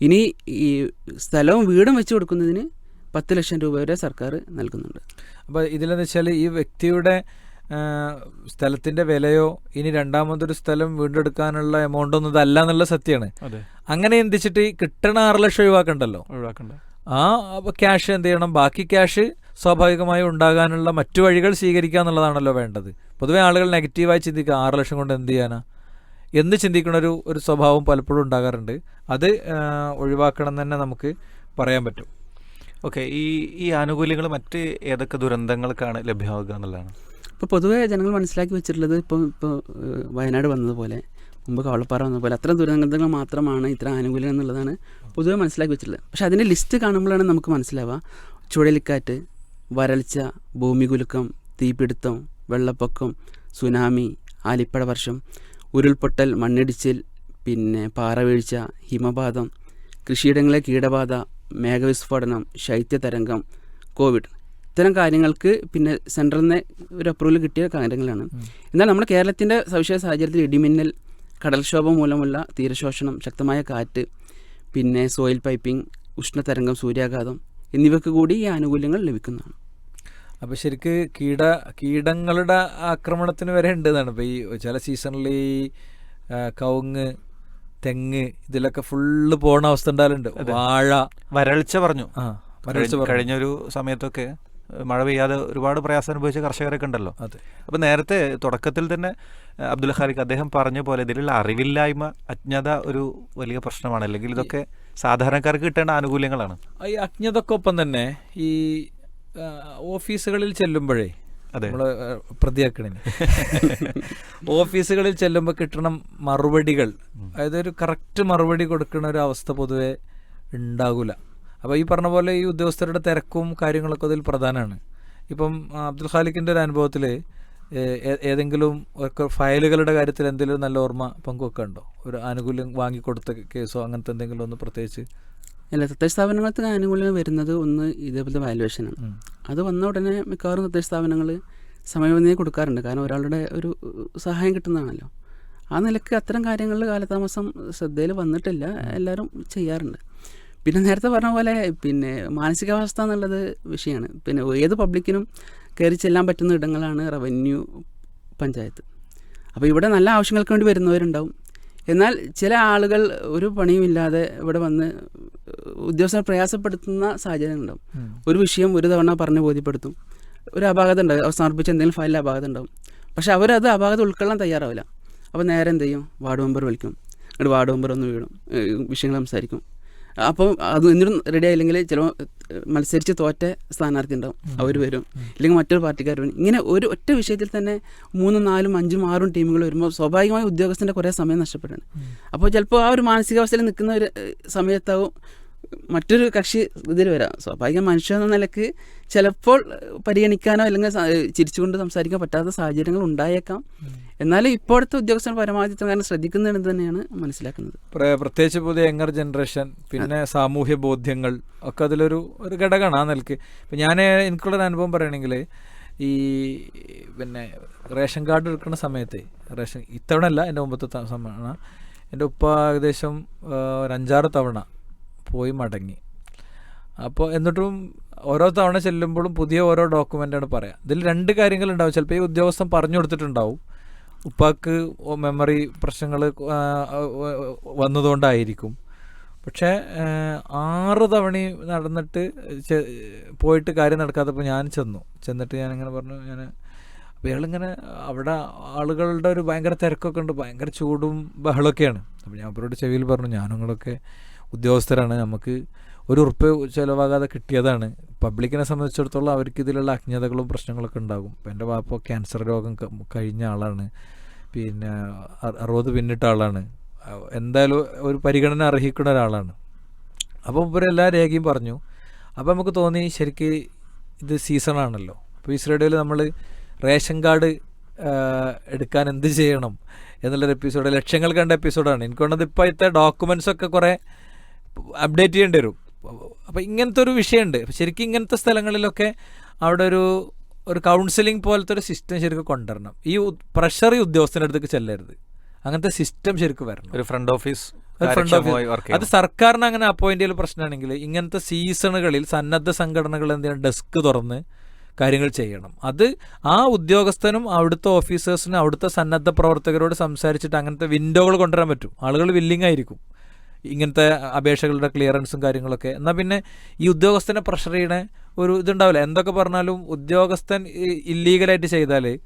ഇനി ഈ സ്ഥലവും വീടും വെച്ച് കൊടുക്കുന്നതിന് പത്ത് ലക്ഷം രൂപ വരെ സർക്കാർ നൽകുന്നുണ്ട്. അപ്പോൾ ഇതിലെന്ന് വെച്ചാൽ ഈ വ്യക്തിയുടെ സ്ഥലത്തിന്റെ വിലയോ ഇനി രണ്ടാമതൊരു സ്ഥലം വീണ്ടെടുക്കാനുള്ള എമൗണ്ട് ഒന്നും ഇതല്ല എന്നുള്ള സത്യമാണ് അങ്ങനെ എന്തിച്ചിട്ട് കിട്ടണ ആറ് ലക്ഷം ഒഴിവാക്കണ്ടല്ലോ? ആ ക്യാഷ് എന്ത് ചെയ്യണം? ബാക്കി ക്യാഷ് സ്വാഭാവികമായി ഉണ്ടാകാനുള്ള മറ്റു വഴികൾ സ്വീകരിക്കുക എന്നുള്ളതാണല്ലോ വേണ്ടത്. പൊതുവെ ആളുകൾ നെഗറ്റീവായി ചിന്തിക്കുക ആറ് ലക്ഷം കൊണ്ട് എന്ത് ചെയ്യാനാ? എന്ന് ചിന്തിക്കുന്ന ഒരു ഒരു സ്വഭാവം പലപ്പോഴും ഉണ്ടാകാറുണ്ട്. അത് ഒഴിവാക്കണം തന്നെ നമുക്ക് പറയാൻ പറ്റും. ഓക്കെ ഈ ഈ ആനുകൂല്യങ്ങൾ മറ്റ് ഏതൊക്കെ ദുരന്തങ്ങൾക്കാണ് ലഭ്യമാകുക എന്നുള്ളതാണ്? ഇപ്പോൾ പൊതുവേ ജനങ്ങൾ മനസ്സിലാക്കി വെച്ചിട്ടുള്ളത് ഇപ്പോൾ ഇപ്പോൾ വയനാട് വന്നതുപോലെ മുമ്പ് കവളപ്പാറ വന്നതുപോലെ അത്ര ദുരന്തങ്ങൾ മാത്രമാണ് ഇത്ര ആനുകൂല്യം എന്നുള്ളതാണ് പൊതുവെ മനസ്സിലാക്കി വെച്ചിട്ടുള്ളത്. പക്ഷേ അതിന്റെ ലിസ്റ്റ് കാണുമ്പോഴാണ് നമുക്ക് മനസ്സിലാവുക. ചുഴലിക്കാറ്റ് വരൾച്ച ഭൂമികുലുക്കം തീപിടുത്തം വെള്ളപ്പൊക്കം സുനാമി ആലിപ്പഴ വർഷം ഉരുൾപൊട്ടൽ മണ്ണിടിച്ചിൽ പിന്നെ പാറവീഴ്ച ഹിമപാതം കൃഷിയിടങ്ങളിലെ കീടബാധ മേഘവിസ്ഫോടനം ശൈത്യതരംഗം കോവിഡ്. ഇത്തരം കാര്യങ്ങൾക്ക് പിന്നെ സെൻട്രലിൽ നിന്ന് ഒരു അപ്രൂവൽ കിട്ടിയ കാര്യങ്ങളാണ്. എന്നാൽ നമ്മുടെ കേരളത്തിന്റെ സവിശേഷ സാഹചര്യത്തിൽ ഇടിമിന്നൽ കടൽക്ഷോഭം മൂലമുള്ള തീരശോഷണം ശക്തമായ കാറ്റ് പിന്നെ സോയിൽ പൈപ്പിംഗ് ഉഷ്ണതരംഗം സൂര്യാഘാതം എന്നിവയ്ക്ക് കൂടി ഈ ആനുകൂല്യങ്ങൾ ലഭിക്കുന്നതാണ്. അപ്പോൾ ശരിക്ക് കീട കീടങ്ങളുടെ ആക്രമണത്തിന് വരെ ഉണ്ട് എന്നാണ്. ഇപ്പോൾ ഈ ചില സീസണിൽ ഈ കവുങ്ങ് തെങ്ങ് ഇതിലൊക്കെ ഫുള്ള് പോണ അവസ്ഥ ഉണ്ടാകലുണ്ട് വാഴ. വരൾച്ച പറഞ്ഞു. ആ വരൾച്ച. കഴിഞ്ഞൊരു സമയത്തൊക്കെ മഴ പെയ്യാതെ ഒരുപാട് പ്രയാസം അനുഭവിച്ച കർഷകരൊക്കെ ഉണ്ടല്ലോ. അതെ. അപ്പോൾ നേരത്തെ തുടക്കത്തിൽ തന്നെ അബ്ദുൽ ഖാലിഖ് അദ്ദേഹം പറഞ്ഞ പോലെ ഇതിലുള്ള അറിവില്ലായ്മ അജ്ഞത ഒരു വലിയ പ്രശ്നമാണ്. അല്ലെങ്കിൽ ഇതൊക്കെ സാധാരണക്കാർക്ക് കിട്ടേണ്ട ആനുകൂല്യങ്ങളാണ്. ഈ അജ്ഞതക്കൊപ്പം തന്നെ ഈ ഓഫീസുകളിൽ ചെല്ലുമ്പോഴേ അതെ. നമ്മൾ പ്രതിയാക്കണേ. ഓഫീസുകളിൽ ചെല്ലുമ്പോൾ കിട്ടണം മറുപടികൾ. അതായത് ഒരു കറക്റ്റ് മറുപടി കൊടുക്കുന്ന ഒരു അവസ്ഥ പൊതുവെ ഉണ്ടാകില്ല അപ്പോൾ ഈ പറഞ്ഞ പോലെ ഈ ഉദ്യോഗസ്ഥരുടെ തിരക്കും കാര്യങ്ങളൊക്കെ അതിൽ പ്രധാനമാണ് ഇപ്പം അബ്ദുൽ ഖാലിക്കിന്റെ ഒരു അനുഭവത്തിൽ ഏതെങ്കിലും ഒക്കെ ഫയലുകളുടെ കാര്യത്തിൽ എന്തെങ്കിലും നല്ല ഓർമ്മ പങ്കുവെക്കുന്നുണ്ടോ ഒരു ആനുകൂല്യം വാങ്ങിക്കൊടുത്ത കേസോ അങ്ങനത്തെ എന്തെങ്കിലും ഒന്ന് പ്രത്യേകിച്ച്? അല്ല തദ്ദേശ സ്ഥാപനങ്ങൾക്ക് ആനുകൂല്യം വരുന്നത് ഒന്ന് ഇതേപോലത്തെ വാലുവേഷനാണ് ആണ്. അത് വന്ന ഉടനെ മിക്കവാറും തദ്ദേശ സ്ഥാപനങ്ങൾ സമയബന്ധിയെ കൊടുക്കാറുണ്ട്. കാരണം ഒരാളുടെ ഒരു സഹായം കിട്ടുന്നതാണല്ലോ. ആ നിലയ്ക്ക് അത്തരം കാര്യങ്ങളിൽ കാലതാമസം ശ്രദ്ധയിൽ വന്നിട്ടില്ല. എല്ലാവരും ചെയ്യാറുണ്ട്. പിന്നെ നേരത്തെ പറഞ്ഞ പോലെ പിന്നെ മാനസികാവസ്ഥ എന്നുള്ളത് വിഷയമാണ്. പിന്നെ ഏത് പബ്ലിക്കിനും കയറി ചെല്ലാൻ പറ്റുന്ന ഇടങ്ങളാണ് റവന്യൂ പഞ്ചായത്ത്. അപ്പോൾ ഇവിടെ നല്ല ആവശ്യങ്ങൾക്ക് വേണ്ടി വരുന്നവരുണ്ടാവും. എന്നാൽ ചില ആളുകൾ ഒരു പണിയുമില്ലാതെ ഇവിടെ വന്ന് ഉദ്യോഗസ്ഥരെ പ്രയാസപ്പെടുത്തുന്ന സാഹചര്യം ഉണ്ടാവും ഒരു വിഷയം ഒരു തവണ പറഞ്ഞ് ബോധ്യപ്പെടുത്തും. ഒരു അപാകത ഉണ്ടാവും. അവർ സമർപ്പിച്ച എന്തെങ്കിലും ഫയലിൽ അപാകത ഉണ്ടാവും. പക്ഷെ അവരത് അപാകത ഉൾക്കൊള്ളാൻ തയ്യാറാവില്ല. അപ്പോൾ നേരെ എന്ത് ചെയ്യും? വാർഡ് മെമ്പർ വിളിക്കും. എന്നിട്ട് വാർഡ് മെമ്പർ ഒന്ന് വീടും വിഷയങ്ങൾ സംസാരിക്കും. അപ്പം അത് എന്നിട്ടും റെഡി ആയില്ലെങ്കിൽ ചിലപ്പോൾ മത്സരിച്ച് തോറ്റ സ്ഥാനാർത്ഥി ഉണ്ടാവും അവർ വരും. ഇല്ലെങ്കിൽ മറ്റൊരു പാർട്ടിക്കാർ വരും. ഇങ്ങനെ ഒരു ഒറ്റ വിഷയത്തിൽ തന്നെ മൂന്നും നാലും അഞ്ചും ആറും ടീമുകൾ വരുമ്പോൾ സ്വാഭാവികമായി ഉദ്യോഗസ്ഥന്റെ കുറേ സമയം നഷ്ടപ്പെടുകയാണ് അപ്പോൾ ചിലപ്പോൾ ആ ഒരു മാനസികാവസ്ഥയിൽ നിൽക്കുന്ന ഒരു സമയത്താവും മറ്റൊരു കക്ഷി ഇതിൽ വരാം. സ്വാഭാവിക മനുഷ്യ എന്ന നിലയ്ക്ക് ചിലപ്പോൾ പരിഗണിക്കാനോ അല്ലെങ്കിൽ ചിരിച്ചുകൊണ്ട് സംസാരിക്കാൻ പറ്റാത്ത സാഹചര്യങ്ങൾ ഉണ്ടായേക്കാം. എന്നാലും ഇപ്പോഴത്തെ ഉദ്യോഗസ്ഥർ പരമാവധി കാരണം ശ്രദ്ധിക്കുന്നുണ്ട് തന്നെയാണ് മനസ്സിലാക്കുന്നത്. പ്ര- പ്രത്യേകിച്ച് പുതിയ യങ്ങർ ജനറേഷൻ പിന്നെ സാമൂഹ്യ ബോധ്യങ്ങൾ ഒക്കെ അതിലൊരു ഒരു ഘടകമാണ് ആ നിലയ്ക്ക്. ഇപ്പം ഞാൻ എനിക്കുള്ളൊരു അനുഭവം പറയുകയാണെങ്കിൽ ഈ പിന്നെ റേഷൻ കാർഡ് എടുക്കുന്ന സമയത്ത് റേഷൻ ഇത്തവണ അല്ല എന്റെ മുമ്പത്തെ സമയമാണ് എന്റെ ഉപ്പ ഏകദേശം ഒരു അഞ്ചാറ് തവണ പോയി മടങ്ങി. അപ്പോൾ എന്നിട്ടും ഓരോ തവണ ചെല്ലുമ്പോഴും പുതിയ ഓരോ ഡോക്യുമെന്റാണ് പറയാം. ഇതിൽ രണ്ട് കാര്യങ്ങളുണ്ടാവും. ചിലപ്പോൾ ഈ ഉദ്യോഗസ്ഥൻ പറഞ്ഞു കൊടുത്തിട്ടുണ്ടാവും. ഉപ്പാക്ക് മെമ്മറി പ്രശ്നങ്ങൾ വന്നതുകൊണ്ടായിരിക്കും. പക്ഷേ ആറ് തവണ നടന്നിട്ട് പോയിട്ട് കാര്യം നടക്കാത്തപ്പോൾ ഞാൻ ചെന്നു. ചെന്നിട്ട് ഞാനിങ്ങനെ പറഞ്ഞു ഞാൻ അപ്പോൾ ഇയാളിങ്ങനെ അവിടെ ആളുകളുടെ ഒരു ഭയങ്കര തിരക്കൊക്കെ ഉണ്ട്. ഭയങ്കര ചൂടും ബഹളമൊക്കെയാണ് അപ്പോൾ ഞാൻ അവരോട് ചെവിയിൽ പറഞ്ഞു ഞാനുങ്ങളൊക്കെ ഉദ്യോഗസ്ഥരാണ്. നമുക്ക് ഒരു ഉറുപ്പ് ചിലവാകാതെ കിട്ടിയതാണ്. പബ്ലിക്കിനെ സംബന്ധിച്ചിടത്തോളം അവർക്ക് ഇതിലുള്ള അജ്ഞതകളും പ്രശ്നങ്ങളൊക്കെ ഉണ്ടാകും. ഇപ്പം എന്റെ വാപ്പ ക്യാൻസർ രോഗം കഴിഞ്ഞ ആളാണ്. പിന്നെ അറുപത് പിന്നിട്ട ആളാണ്. എന്തായാലും ഒരു പരിഗണന അർഹിക്കുന്ന ഒരാളാണ്. അപ്പോൾ ഇവരെല്ലാ രേഖയും പറഞ്ഞു. അപ്പോൾ നമുക്ക് തോന്നി ശരിക്ക് ഇത് സീസണാണല്ലോ അപ്പോൾ ഈ റേഡിയോയിൽ നമ്മൾ റേഷൻ കാർഡ് എടുക്കാൻ എന്ത് ചെയ്യണം എന്നുള്ളൊരു എപ്പിസോഡ് ലക്ഷങ്ങൾ കണ്ട എപ്പിസോഡാണ് എനിക്ക് വേണ്ടത് ഇപ്പോൾ ഡോക്യുമെൻസ് ഒക്കെ കുറേ അപ്ഡേറ്റ് ചെയ്യേണ്ടി വരും. അപ്പോൾ ഇങ്ങനത്തെ ഒരു വിഷയമുണ്ട് ശരിക്കും ഇങ്ങനത്തെ സ്ഥലങ്ങളിലൊക്കെ അവിടെ ഒരു ഒരു കൗൺസിലിംഗ് പോലത്തെ ഒരു സിസ്റ്റം ശരിക്കും കൊണ്ടുവരണം. ഈ പ്രഷർ ഈ ഉദ്യോഗസ്ഥന്റെ അടുത്തേക്ക് ചെല്ലരുത്. അങ്ങനത്തെ സിസ്റ്റം ശരിക്കും വരണം. ഒരു ഫ്രണ്ട് ഓഫീസ് അത് സർക്കാരിന് അങ്ങനെ അപ്പോയിന്റ് ചെയ്യൽ പ്രശ്നമാണെങ്കിൽ ഇങ്ങനത്തെ സീസണുകളിൽ സന്നദ്ധ സംഘടനകൾ എന്ത് ചെയ്യണം ഡെസ്ക് തുറന്ന് കാര്യങ്ങൾ ചെയ്യണം. അത് ആ ഉദ്യോഗസ്ഥനും അവിടുത്തെ ഓഫീസേഴ്സിനും അവിടുത്തെ സന്നദ്ധ പ്രവർത്തകരോട് സംസാരിച്ചിട്ട് അങ്ങനത്തെ വിൻഡോകൾ കൊണ്ടുവരാൻ പറ്റും. ആളുകൾ വില്ലിങ് ആയിരിക്കും. ഇങ്ങനത്തെ അപേക്ഷകളുടെ ക്ലിയറൻസും കാര്യങ്ങളൊക്കെ. എന്നാൽ പിന്നെ ഈ ഉദ്യോഗസ്ഥനെ പ്രഷർ ചെയ്യണ ഒരു ഇതുണ്ടാവില്ല. എന്തൊക്കെ പറഞ്ഞാലും ഉദ്യോഗസ്ഥൻ ഇല്ലീഗലായിട്ട് ചെയ്താൽ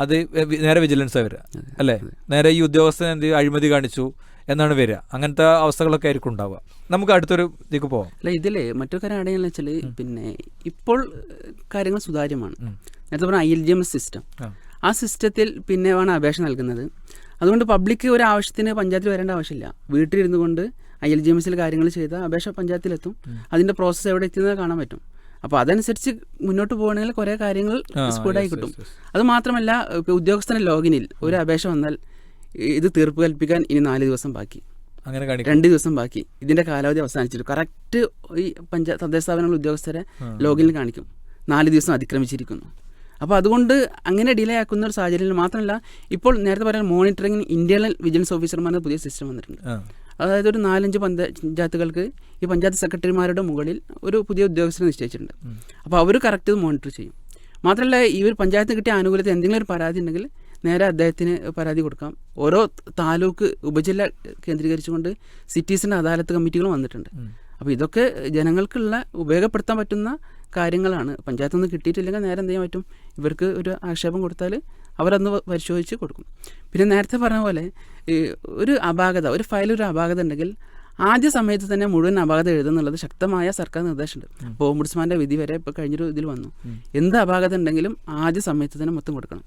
അത് നേരെ വിജിലൻസ് വരിക അല്ലേ? നേരെ ഈ ഉദ്യോഗസ്ഥൻ എന്ത് അഴിമതി കാണിച്ചു എന്നാണ് വരിക അങ്ങനത്തെ അവസ്ഥകളൊക്കെ ആയിരിക്കും ഉണ്ടാവുക. നമുക്ക് അടുത്തൊരു ഇതിക്ക് പോവാം. അല്ല ഇതിൽ മറ്റൊരു കാര്യം ആണെങ്കിൽ വെച്ചാൽ പിന്നെ ഇപ്പോൾ കാര്യങ്ങൾ സുതാര്യമാണ്. നേരത്തെ പറഞ്ഞ I L G M S system. ആ. ആ സിസ്റ്റത്തിൽ പിന്നെ ആണ് അപേക്ഷ നൽകുന്നത്. അതുകൊണ്ട് പബ്ലിക് ഒരു ആവശ്യത്തിന് പഞ്ചായത്തിൽ വരേണ്ട ആവശ്യമില്ല. വീട്ടിലിരുന്നു കൊണ്ട് ഐ എൽ ജി എം എസിൽ കാര്യങ്ങൾ ചെയ്താൽ അപേക്ഷ പഞ്ചായത്തിലെത്തും. അതിന്റെ പ്രോസസ്സ് എവിടെ എത്തിയെന്ന് കാണാൻ പറ്റും. അപ്പോൾ അതനുസരിച്ച് മുന്നോട്ട് പോകണമെങ്കിൽ കുറേ കാര്യങ്ങൾ സ്പീഡായി കിട്ടും. അത് മാത്രമല്ല ഇപ്പോൾ ഉദ്യോഗസ്ഥന്റെ ലോഗിനിൽ ഒരു അപേക്ഷ വന്നാൽ ഇത് തീർപ്പ് കൽപ്പിക്കാൻ ഇനി നാല് ദിവസം ബാക്കി. അങ്ങനെ രണ്ട് ദിവസം ബാക്കി. ഇതിന്റെ കാലാവധി അവസാനിച്ചിട്ട് കറക്റ്റ് ഈ പഞ്ചായത്ത് തദ്ദേശ സ്ഥാപനങ്ങൾ ഉദ്യോഗസ്ഥരെ ലോഗിനിൽ കാണിക്കും. നാല് ദിവസം അതിക്രമിച്ചിരിക്കുന്നു. അപ്പോൾ അതുകൊണ്ട് അങ്ങനെ ഡിലേ ആക്കുന്ന ഒരു സാഹചര്യത്തിൽ മാത്രമല്ല ഇപ്പോൾ നേരത്തെ പറയാൻ മോണിറ്ററിങ്ങിന് ഇന്റേണൽ വിജിലൻസ് ഓഫീസർമാരുടെ പുതിയ സിസ്റ്റം വന്നിട്ടുണ്ട്. അതായത് ഒരു നാലഞ്ച് പഞ്ചായത്തുകൾക്ക് ഈ പഞ്ചായത്ത് സെക്രട്ടറിമാരുടെ മുകളിൽ ഒരു പുതിയ ഉദ്യോഗസ്ഥരെ നിശ്ചയിച്ചിട്ടുണ്ട്. അപ്പോൾ അവർ കറക്റ്റ് ഇത് മോണിറ്റർ ചെയ്യും. മാത്രമല്ല ഈ ഒരു പഞ്ചായത്തിന് കിട്ടിയ ആനുകൂല്യത്തിൽ എന്തെങ്കിലും ഒരു പരാതി ഉണ്ടെങ്കിൽ നേരെ അദ്ദേഹത്തിന് പരാതി കൊടുക്കാം. ഓരോ താലൂക്ക് ഉപജില്ല കേന്ദ്രീകരിച്ചുകൊണ്ട് സിറ്റീസിന്റെ അദാലത്ത് കമ്മിറ്റികളും വന്നിട്ടുണ്ട്. അപ്പോൾ ഇതൊക്കെ ജനങ്ങൾക്കുള്ള ഉപയോഗപ്പെടുത്താൻ പറ്റുന്ന കാര്യങ്ങളാണ്. പഞ്ചായത്തു നിന്ന് കിട്ടിയിട്ടില്ലെങ്കിൽ നേരെ എന്ത് ചെയ്യാൻ പറ്റും? ഇവർക്ക് ഒരു ആക്ഷേപം കൊടുത്താൽ അവരന്ന് പരിശോധിച്ച് കൊടുക്കും. പിന്നെ നേരത്തെ പറഞ്ഞ പോലെ ഒരു അപാകത ഒരു ഫയൽ ഒരു അപാകത ഉണ്ടെങ്കിൽ ആദ്യ സമയത്ത് തന്നെ മുഴുവൻ അപാകത എഴുതുന്നുള്ളത് ശക്തമായ സർക്കാർ നിർദ്ദേശമുണ്ട്. ഇപ്പോൾ ഓംബുഡ്സ്മാന്റെ വിധി വരെ ഇപ്പോൾ കഴിഞ്ഞൊരു ഇതിൽ വന്നു. എന്ത് അപാകത ഉണ്ടെങ്കിലും ആദ്യ സമയത്ത് തന്നെ മൊത്തം കൊടുക്കണം.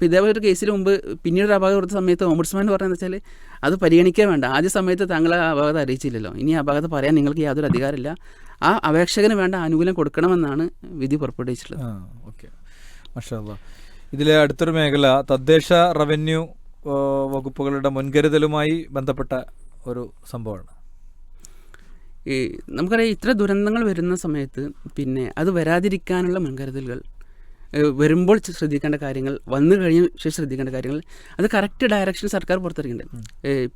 അപ്പോൾ ഇതേപോലെ ഒരു കേസിൽ മുമ്പ് പിന്നീട് ഒരു അപകടം കൊടുത്ത സമയത്ത് ഓംബുഡ്സ്മാൻ പറഞ്ഞതെന്ന് വെച്ചാൽ അത് പരിഗണിക്കാൻ വേണ്ട. ആദ്യ സമയത്ത് താങ്കൾ ആ അപകടം അറിയിച്ചില്ലല്ലോ. ഇനി ആ അപാകത പറയാൻ നിങ്ങൾക്ക് യാതൊരു അധികാരമില്ല. ആ അപേക്ഷകന് വേണ്ട ആനുകൂല്യം കൊടുക്കണമെന്നാണ് വിധി പുറപ്പെടുവിച്ചിട്ടുള്ളത്. ഓക്കെ. ഇതിലെ അടുത്തൊരു മേഖല തദ്ദേശ റവന്യൂ വകുപ്പുകളുടെ മുൻകരുതലുമായി ബന്ധപ്പെട്ട ഒരു സംഭവമാണ്. ഈ നമുക്കറിയാം ഇത്ര ദുരന്തങ്ങൾ വരുന്ന സമയത്ത് പിന്നെ അത് വരാതിരിക്കാനുള്ള മുൻകരുതലുകൾ വരുമ്പോൾ ശ്രദ്ധിക്കേണ്ട കാര്യങ്ങൾ വന്നു കഴിഞ്ഞ ശേഷം ശ്രദ്ധിക്കേണ്ട കാര്യങ്ങൾ അത് കറക്റ്റ് ഡയറക്ഷൻ സർക്കാർ പുറത്തിറക്കിയിട്ടുണ്ട്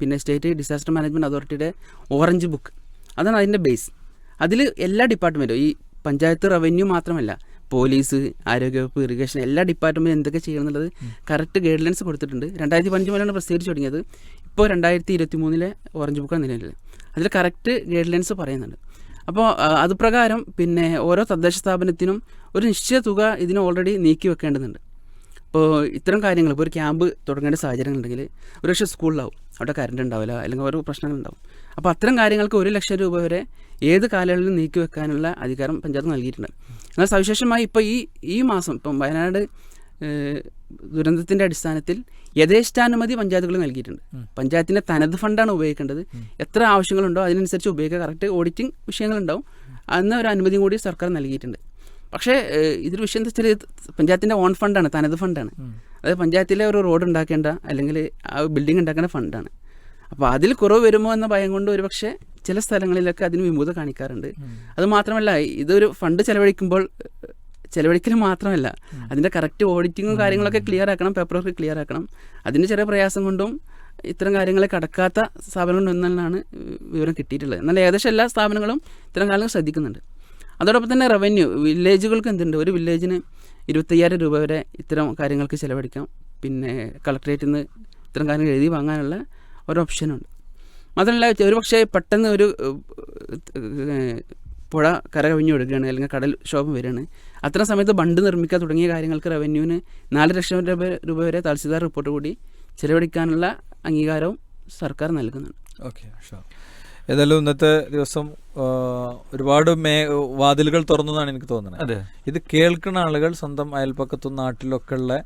പിന്നെ സ്റ്റേറ്റ് ഡിസാസ്റ്റർ മാനേജ്മെന്റ് അതോറിറ്റിയുടെ ഓറഞ്ച് ബുക്ക് അതാണ് അതിന്റെ ബേസ് അതിൽ എല്ലാ ഡിപ്പാർട്ട്മെന്റും ഈ പഞ്ചായത്ത് റവന്യൂ മാത്രമല്ല പോലീസ് ആരോഗ്യവകുപ്പ് ഇറിഗേഷൻ എല്ലാ ഡിപ്പാർട്ട്മെന്റും എന്തൊക്കെ ചെയ്യണം എന്നുള്ളത് കറക്റ്റ് ഗൈഡ് ലൈൻസ് കൊടുത്തിട്ടുണ്ട്. രണ്ടായിരത്തി പതിനഞ്ച് മുതലാണ് പ്രസിദ്ധീകരിച്ച് തുടങ്ങിയത്. ഇപ്പോൾ രണ്ടായിരത്തി ഇരുപത്തി മൂന്നിലെ ഓറഞ്ച് ബുക്കാണ് നിലവിൽ അതിൽ കറക്റ്റ് ഗൈഡ് ലൈൻസ് പറയുന്നുണ്ട്. അപ്പോൾ അതുപ്രകാരം അത് പ്രകാരം പിന്നെ ഓരോ തദ്ദേശ സ്ഥാപനത്തിനും ഒരു നിശ്ചിത തുക ഇതിന് ഓൾറെഡി നീക്കി വെക്കേണ്ടതുണ്ട്. ഇപ്പോൾ ഇത്തരം കാര്യങ്ങൾ ഇപ്പോൾ ഒരു ക്യാമ്പ് തുടങ്ങേണ്ട സാഹചര്യങ്ങളുണ്ടെങ്കിൽ ഒരു പക്ഷേ സ്കൂളിലാവും അവിടെ കറണ്ട് ഉണ്ടാവില്ല അല്ലെങ്കിൽ ഓരോ പ്രശ്നങ്ങളുണ്ടാവും അപ്പോൾ അത്തരം കാര്യങ്ങൾക്ക് ഒരു ലക്ഷം രൂപ വരെ ഏത് കാലയളവിലും നീക്കി വെക്കാനുള്ള അധികാരം പഞ്ചായത്ത് നൽകിയിട്ടുണ്ട്. എന്നാൽ സവിശേഷമായി ഇപ്പോൾ ഈ ഈ മാസം ഇപ്പം വയനാട് ദുരന്തത്തിന്റെ അടിസ്ഥാനത്തിൽ യഥേഷ്ടാനുമതി പഞ്ചായത്തുകൾ നൽകിയിട്ടുണ്ട്. പഞ്ചായത്തിന്റെ തനത് ഫണ്ടാണ് ഉപയോഗിക്കേണ്ടത്. എത്ര ആവശ്യങ്ങളുണ്ടോ അതിനനുസരിച്ച് ഉപയോഗിക്കുക കറക്റ്റ് ഓഡിറ്റിംഗ് വിഷയങ്ങളുണ്ടാവും. അന്ന് ഒരു അനുമതിയും കൂടി സർക്കാർ നൽകിയിട്ടുണ്ട്. പക്ഷേ ഇതൊരു വിഷയം എന്താ വെച്ചാൽ പഞ്ചായത്തിന്റെ ഓൺ ഫണ്ടാണ് തനത് ഫണ്ടാണ്. അതായത് പഞ്ചായത്തിലെ ഒരു റോഡ് ഉണ്ടാക്കേണ്ട അല്ലെങ്കിൽ ആ ബിൽഡിംഗ് ഉണ്ടാക്കേണ്ട ഫണ്ടാണ്. അപ്പോൾ അതിൽ കുറവ് വരുമോ എന്ന ഭയം കൊണ്ട് ഒരുപക്ഷെ ചില സ്ഥലങ്ങളിലൊക്കെ അതിന് വിമുഖത കാണിക്കാറുണ്ട്. അത് മാത്രമല്ല ഇതൊരു ഫണ്ട് ചെലവഴിക്കുമ്പോൾ ചെലവഴിക്കൽ മാത്രമല്ല. അതിന്റെ കറക്റ്റ് ഓഡിറ്റിങ്ങും കാര്യങ്ങളൊക്കെ ക്ലിയർ ആക്കണം പേപ്പർ വർക്ക് ക്ലിയർ ആക്കണം. അതിന്റെ ചെറിയ പ്രയാസം കൊണ്ടും ഇത്തരം കാര്യങ്ങളെ കടക്കാത്ത സ്ഥാപനങ്ങളുണ്ടെന്നാണ് വിവരം കിട്ടിയിട്ടുള്ളത്. എന്നാൽ ഏകദേശം എല്ലാ സ്ഥാപനങ്ങളും ഇത്തരം കാര്യങ്ങൾ ശ്രദ്ധിക്കുന്നുണ്ട്. അതോടൊപ്പം തന്നെ റവന്യൂ വില്ലേജുകൾക്ക് എന്തുണ്ട്? ഒരു വില്ലേജിന് ഇരുപത്തയ്യായിരം രൂപ വരെ ഇത്തരം കാര്യങ്ങൾക്ക് ചിലവഴിക്കാം. പിന്നെ കളക്ടറേറ്റിൽ നിന്ന് ഇത്തരം കാര്യങ്ങൾ എഴുതി വാങ്ങാനുള്ള ഒരു ഓപ്ഷനുണ്ട് മാത്രമല്ല ഒരു പക്ഷേ പെട്ടെന്ന് ഒരു പുഴ കര കവിഞ്ഞു വിടുകയാണ് അല്ലെങ്കിൽ കടൽ ക്ഷോഭം വരികയാണ്. അത്തരം സമയത്ത് ബണ്ട് നിർമ്മിക്കാൻ തുടങ്ങിയ കാര്യങ്ങൾക്ക് റവന്യൂവിന് നാല് ലക്ഷം രൂപ രൂപ വരെ തഹസിൽദാർ റിപ്പോർട്ട് കൂടി ചെലവഴിക്കാനുള്ള അംഗീകാരവും സർക്കാർ നൽകുന്നുണ്ട്. ഓക്കെ ഏതായാലും ഇന്നത്തെ ദിവസം ഒരുപാട് മേ വാതിലുകൾ തുറന്നതാണ് എനിക്ക് തോന്നുന്നത്. അതെ. ഇത് കേൾക്കുന്ന ആളുകൾ സ്വന്തം അയൽപ്പക്കത്തും നാട്ടിലൊക്കെ ഉള്ള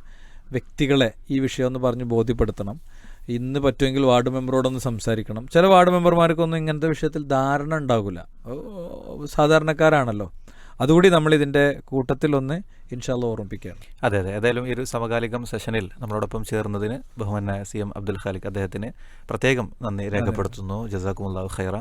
വ്യക്തികളെ ഈ വിഷയം ഒന്ന് പറഞ്ഞ് ബോധ്യപ്പെടുത്തണം. ഇന്ന് പറ്റുമെങ്കിൽ വാർഡ് മെമ്പറോടൊന്ന് സംസാരിക്കണം. ചില വാർഡ് മെമ്പർമാർക്കൊന്നും ഇങ്ങനത്തെ വിഷയത്തിൽ ധാരണ ഉണ്ടാകില്ല സാധാരണക്കാരാണല്ലോ. അതുകൂടി നമ്മൾ ഇതിന്റെ കൂട്ടത്തിലൊന്ന് ഇൻഷാല്ല ഓർമ്മിപ്പിക്കുകയാണ്. അതെ അതെ. ഏതായാലും ഈ ഒരു സമകാലികം സെഷനിൽ നമ്മളോടൊപ്പം ചേർന്നതിന് ബഹുമാനായ സി എം അബ്ദുൽ ഖാലിഖ് അദ്ദേഹത്തിന് പ്രത്യേകം നന്ദി രേഖപ്പെടുത്തുന്നു. ജസാക്കുമുല്ലാഹു ഖൈറ.